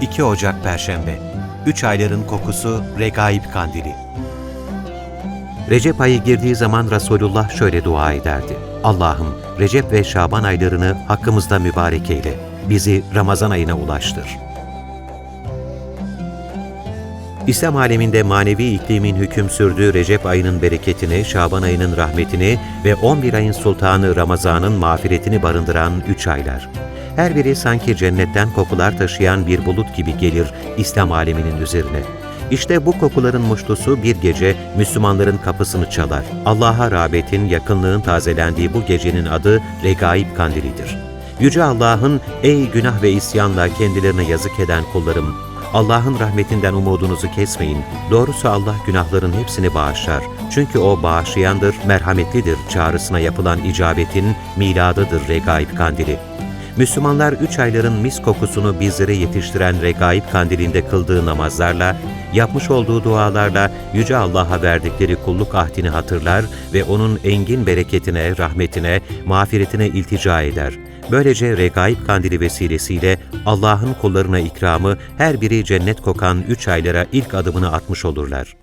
2 Ocak Perşembe 3 ayların kokusu Regaib Kandili Recep ayı girdiği zaman Resulullah şöyle dua ederdi. Allah'ım Recep ve Şaban aylarını hakkımızda mübarek eyle. Bizi Ramazan ayına ulaştır. İslam aleminde manevi iklimin hüküm sürdüğü Recep ayının bereketini, Şaban ayının rahmetini ve 11 ayın sultanı Ramazan'ın mağfiretini barındıran üç aylar. Her biri sanki cennetten kokular taşıyan bir bulut gibi gelir İslam aleminin üzerine. İşte bu kokuların muştusu bir gece Müslümanların kapısını çalar. Allah'a rağbetin, yakınlığın tazelendiği bu gecenin adı Regaib Kandilidir. Yüce Allah'ın, ey günah ve isyanla kendilerine yazık eden kullarım, Allah'ın rahmetinden umudunuzu kesmeyin. Doğrusu Allah günahların hepsini bağışlar. Çünkü O bağışlayandır, merhametlidir çağrısına yapılan icabetin miladıdır Regaib Kandili. Müslümanlar üç ayların mis kokusunu bizlere yetiştiren Regaib Kandili'nde kıldığı namazlarla, yapmış olduğu dualarla Yüce Allah'a verdikleri kulluk ahdini hatırlar ve O'nun engin bereketine, rahmetine, mağfiretine iltica eder. Böylece Regaib Kandili vesilesiyle Allah'ın kullarına ikramı her biri cennet kokan üç aylara ilk adımını atmış olurlar.